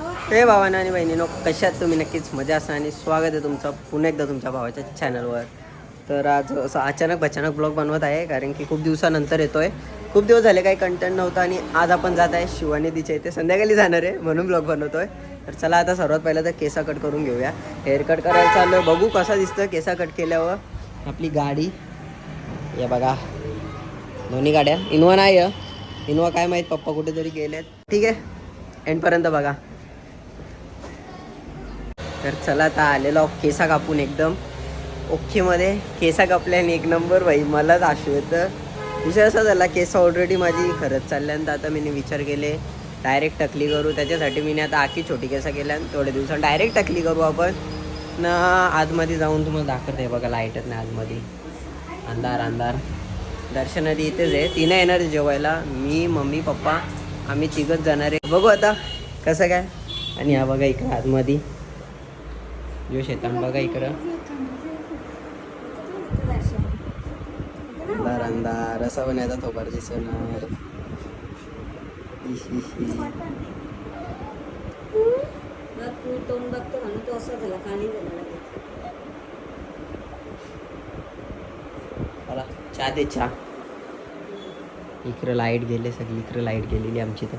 हे भावानं आणि बहिणीनो कशात तुम्ही नक्कीच मजा असा आणि स्वागत आहे तुमचं पुन्हा एकदा तुमच्या भावाच्या चॅनलवर तर आज असं अचानक अचानक ब्लॉग बनवत आहे कारण की खूप दिवसानंतर येतो आहे खूप दिवस झाले काही कंटेंट नव्हता आणि आज आपण जात आहे शिवानी तिच्या इथे. संध्याकाळी जाणार आहे म्हणून ब्लॉग बनवतो आहे तर चला आता सर्वात पहिलं तर केसा कट करून घेऊया. हेअर कट करायला चाललो बघू कसा दिसतं केसा कट केल्यावर. आपली गाडी. या बघा. दोन्ही गाड्या. इनोवा नाही इनोवा काय माहीत पप्पा कुठेतरी गेलेत. ठीक आहे. एंडपर्यंत बघा. तर चला आता आलेलो केसा कापून एकदम. ओखेमध्ये केसा कापल्याने एक नंबर भाई मलाच आशू येतं. विषय असा झाला केस ऑलरेडी माझी खरंच चालल्यानंतर आता मी विचार केले डायरेक्ट टकली करू. त्याच्यासाठी मी आता आखी छोटी केसा केल्या थोड्या दिवसात डायरेक्ट टकली करू आपण. ना आतमध्ये जाऊन तुम्हाला दाखवते बघा लाईटच नाही आतमध्ये. अंधार अंधार. दर्शन आधी इथेच आहे. तिनं येणार जेवायला. मी मम्मी पप्पा आम्ही तिघच जाणार आहे. बघू आता कसं काय. आणि हा बघा इकडं आतमध्ये. जो शेतान बघा इकडं अंधार अंधार असा पण याचा थोबार दिसणार. तू तोंड बघतो म्हणून तो असा झाला. चला चहा दे चहा इकडं लाइट गेले सगळी इकडं लाइट गेलेली आमची तर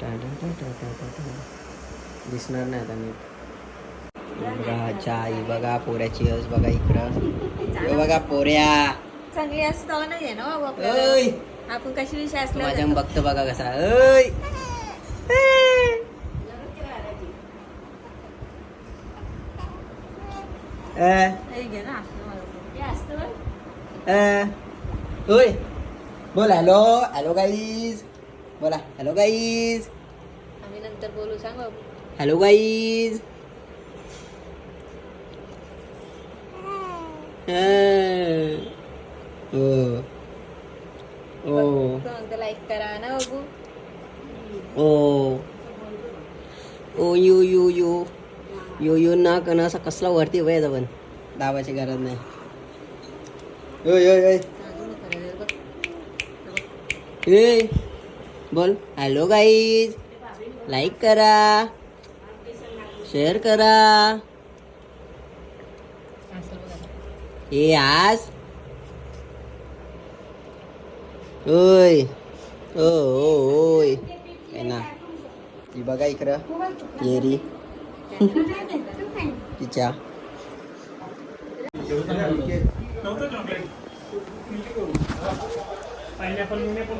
टा टा टा टा टा टा टा. दिसणार नाही आता नीट बघा ही बघा पोऱ्याची हस बघा इकडं. हे बघा पोऱ्या. चांगली असतो नाही ना बाबा आपल्याला. ओय आपण कशी विषय असला माझ्या बघतो बघा कसा. ओय हे ओय बोल. हॅलो. हॅलो गाईज बोला. हॅलो गाईज आम्ही नंतर बोलू सांग हॅलो गाईज ओ. ओ. लाईक करा ना बाबू ओ. ओ यू यू यू. यू यू ना कन असा कसला वरती वय पण दाबाची गरज नाही. ओय ओय ओय अजून करायचं बघ. ए बोल. हॅलो गाईज लाईक करा. शेअर करा असं बघा. ए आज ओय ओ ओ ओय आहे ना ती बघा इकडं येरी तिच्या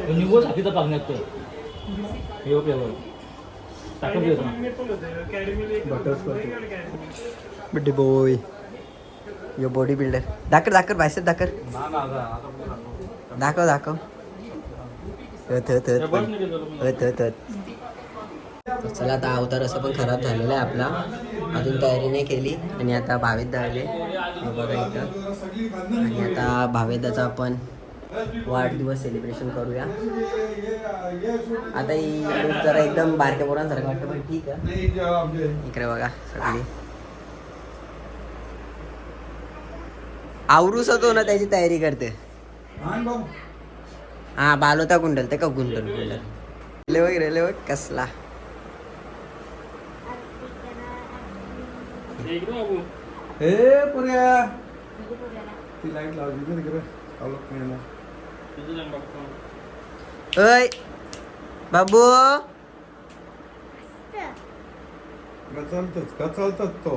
निघू साथीचा पागण्यात तो हे फ्लेवर टाकून देतो birthday boy yo body builder दाखर दाखर बायसेप दाखर दाखव दाखव चला आता अवतार असं पण खराब झालेला आहे आपला. अजून तयारी नाही केली. आणि आता भावेद आले. बघा इथं. आणि आता भावेदाचा आपण वाढदिवस सेलिब्रेशन करूया. आता ही जरा एकदम बारक्या पोरांसारखं वाटतं पण ठीक आहे. इकडे बघा सगळी. आवरूस होतो ना त्याची तयारी करते. हा बालोता कुंडल ते का गुंडल कुंडल. रेल्वे बघ रेल्वे बघ कसला. हे पुऱ्या. ती लाइट लावली ना तिकडे. अवलक नाही ना. अय बाबू. कचालतच कचालतच तो?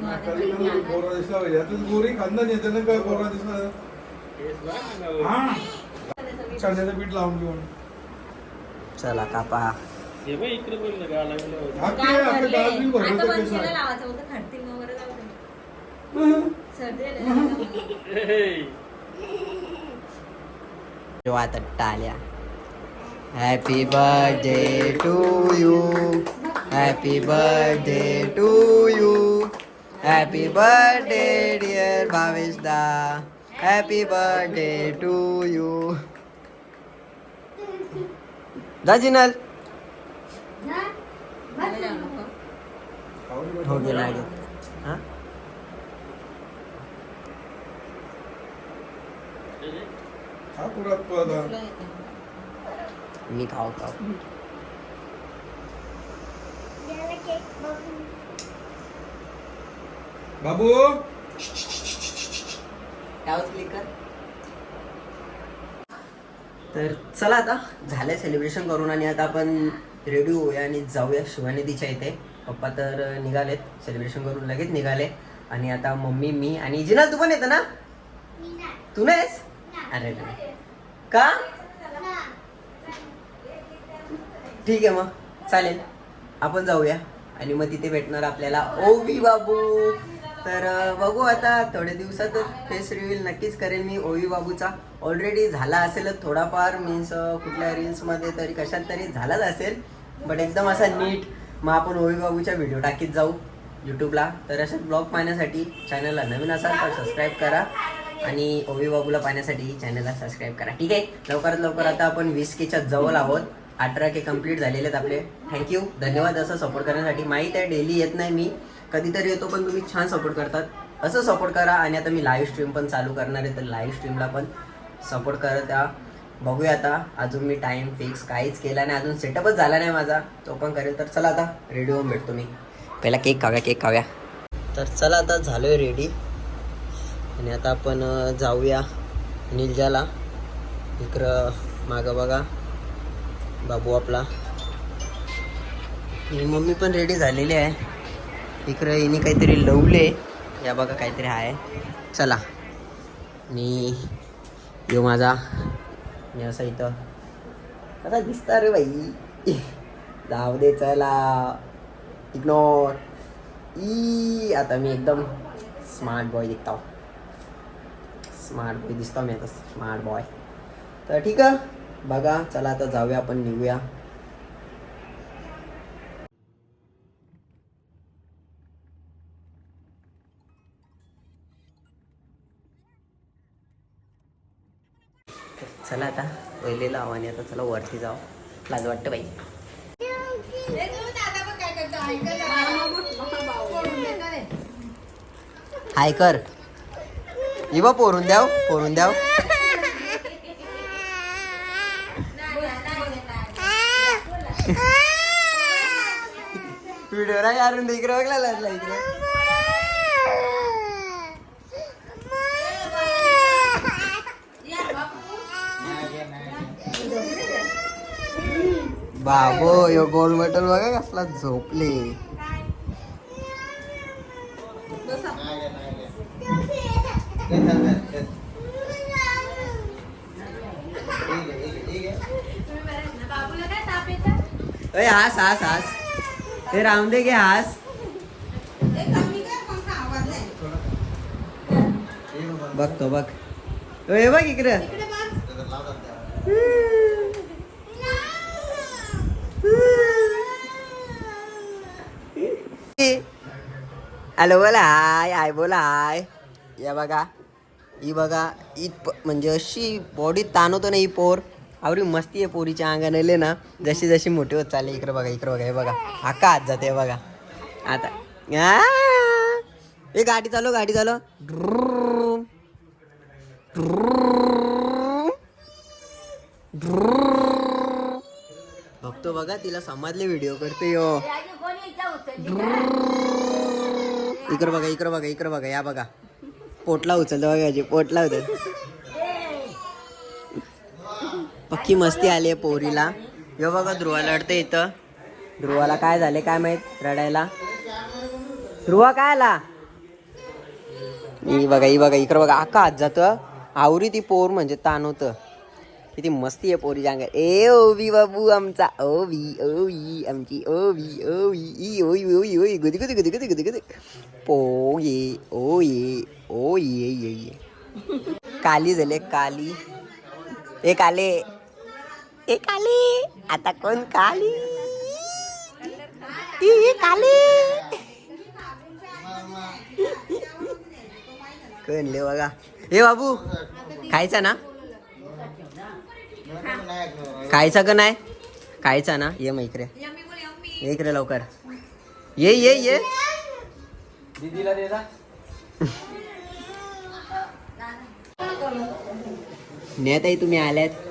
गोरा दिसला पाहिजे आता गोरी खानदान येते ना काय गोरा दिसला हा चण्याचं पीठ लावून घेऊन चला कापा. हे बघ इकडे आता लावायचं होतं वगैरे आता टाल्या. Happy birthday to you happy birthday to you happy birthday dear Bhavesh da happy birthday to you जा जिनल हो गेला गे हा? हा पुरात तू आता बाबू. तर चला आता झालं सेलिब्रेशन करून आणि आता आपण रेडी होऊया आणि जाऊया शिवानिधीच्या इथे. पप्पा तर निघालेत. सेलिब्रेशन करून लगेच निघाले. आणि आता मम्मी मी आणि जिनाल तू पण येतं ना? तू नाहीस अरे रे. का? ठीक आहे मग. चालेल. आपण जाऊया. आणि मग तिथे भेटणार आपल्याला ओवी बाबू. तर बघू आता थोड्या दिवसातच फेस रिव्हील नक्कीच करेन मी ओवी बाबूचा. ऑलरेडी झाला असेलच थोडाफार मीन्स कुठल्या रील्समध्ये तरी कशात तरी झालाच असेल. बट एकदम असा नीट मग आपण ओवी बाबूच्या व्हिडिओ टाकीत जाऊ यूट्यूबला तर असे ब्लॉग पाहण्यासाठी चॅनलला नवीन असाल तर सबस्क्राईब करा. आणि ओवी बाबूला पाहण्यासाठी चॅनलला सबस्क्राईब करा. ठीक आहे? लवकरात लवकर आता आपण वीस केच्या जवळ आहोत. अठरा के कंप्लीट झालेले आहेत आपले. थँक्यू धन्यवाद असं सपोर्ट करण्यासाठी. माहीत आहे डेली येत नाही मी. कधीतरी येतो पण तुम्ही छान सपोर्ट करतात. असं सपोर्ट करा आणि आता मी लाईव्ह स्ट्रीम पण चालू करणार आहे. तर लाईव्ह स्ट्रीमला पण सपोर्ट करत या बघूया आता. अजून मी टाइम फिक्स काहीच केला नाही. अजून सेटअपच झाला नाही माझा. तो पण करेल. तर चला आता रेडी होऊन भेटतो मी. पहिला केक खाव्या केक खाव्या तर चला आता झालोय रेडी आणि आता आपण जाऊया. निलजाला. इकडं मागं बघा. बाबू आपला. मम्मी पण रेडी झालेली आहे. इकडं हिने काहीतरी लवले. या बघा काहीतरी आहे. चला. आणि यो माझा. मी असं इथं. कसा दिसता रे बाई? जाऊ दे चला. इग्नोर ई आता मी एकदम स्मार्ट बॉय दिसतो. स्मार्ट बॉय दिसतो मी आता. स्मार्ट बॉय तर ठीक आहे. बघा चला आता जाऊया आपण निघूया. चला आता पहिले लाव आणि आता चला वरती जाऊ. लाज वाटतं बाई. हाय कर. इवा पोरून द्याव पोरून द्याव. व्हिडिओ नाही यारून इकडे बघला लाजला इकडे बाबो यो गोल्ड मेडल बघा कसला झोपले हास हास हास हे राहून दे घे हास। बघतो बघ हे बघ इकडं। हॅलो, बोला हाय हाय, बोला हाय। या ही बघा ही प- म्हणजे अशी बॉडी ताणवतो ना ही पोर। आवरी मस्ती आहे पोरीच्या अंगाने ना. जशी जशी मोठी होत चालली इकडे बघा इकडे बघा हे बघा. हाका आत जाते बघा. आता. हे ए गाडी चालू गाडी चालव. बघतो बघा तिला समजले व्हिडिओ करते यो. इकडे बघा इकडं बघा इकडे बघा या बघा. पोटला उचलतो बघा पोटला होत इतकी मस्ती आली आहे पोरीला. यो बघा ध्रुवा लढते इथं. ध्रुवाला काय झाले काय माहीत? रडायला. ध्रुवा काय आला? ही बघा ही बघा इकडं बघा. आका हात जातं आवरी ती पोर म्हणजे ताण होतं. किती मस्ती आहे पोरी जांग. ए ओवी बाबू आमचा. ओवी ओवी आमची ओवी ओवी ई ओई ओई ओई गुदी गुदी गुदी गुदी गुदी गुदी. पो ये ओ ये ओ ये ये ये. काली झाले काली. ए काले. ए काली. आता कोण काली? ती काली. कोण ले बघा. हे बाबू खायचा ना? खायचा का नाही? खायचा ना? ये मग इकडे. ये इकडे लवकर. ये ये ये. दीदीला नेताई तुम्ही आल्यात?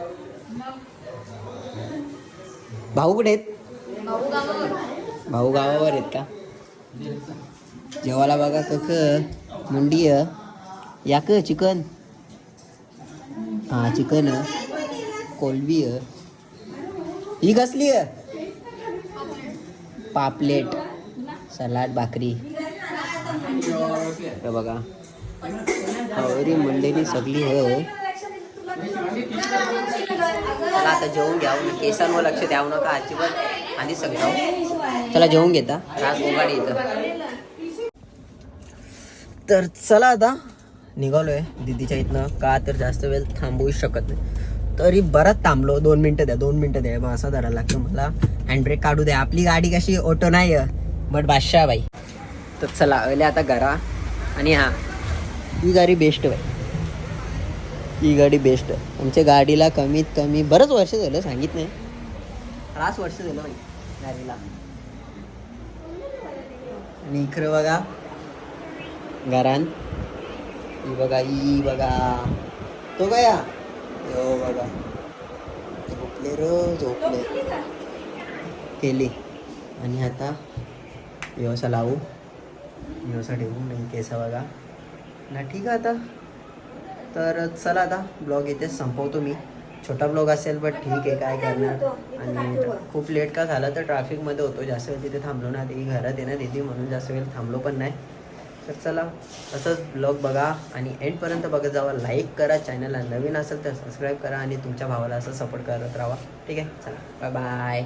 भाऊ कुठे आहेत? भाऊ गावावर आहेत का? जेवायला बघा कक मुंडी या क चिकन? हां चिकन आहे. कोलबी ही कसली आहे? पापलेट सलाड भाकरी. बघा. हवरी मुंडेनी सगळी हो. चला आता जेवून घ्या केसांवर लक्ष द्यावं नका अजिबात. आधी सगळं चला जेवून घेता. रात गोगाडी येतं. तर चला आता निघालोय. दीदीच्या इथनं का तर जास्त वेळ थांबवू शकत नाही. तरी बरंच थांबलो. दोन मिनटं द्या दोन मिनटं द्या. मग असं धरायला लागतं मला. हँडब्रेक काढू द्या. आपली गाडी कशी ऑटो नाही बट बादशाह बाई तर चला अले आता घरा. आणि हा ही गाडी बेस्ट बाई ही गाडी बेस्ट आहे आमच्या गाडीला कमीत कमी बरंच वर्ष झालं सांगित नाही बराच वर्ष झालं गाडीला. आणि इकडे बघा घरान. ही बघा ही बघा. तो काय हो बघा. झोपले रो झोपले. केली. आणि आता व्यवसाय लावू. व्यवसाय ठेवू नाही केसा बघा. ना ठीक आहे आता. तर चला आता ब्लॉग इथेच संपवतो मी. छोटा ब्लॉग असेल बट ठीक आहे काय करणार? आणि खूप लेट का झाला तर ट्रॅफिकमध्ये होतो जास्त वेळ तिथे थांबलो ना ती घरात येणार येते म्हणून जास्त वेळ थांबलो पण नाही. तर चला तसंच ब्लॉग बघा आणि एंडपर्यंत बघत जावा. लाईक करा चॅनलला नवीन असेल तर सबस्क्राईब करा आणि तुमच्या भावाला असं सपोर्ट करत राहा. ठीक आहे? चला बाय बाय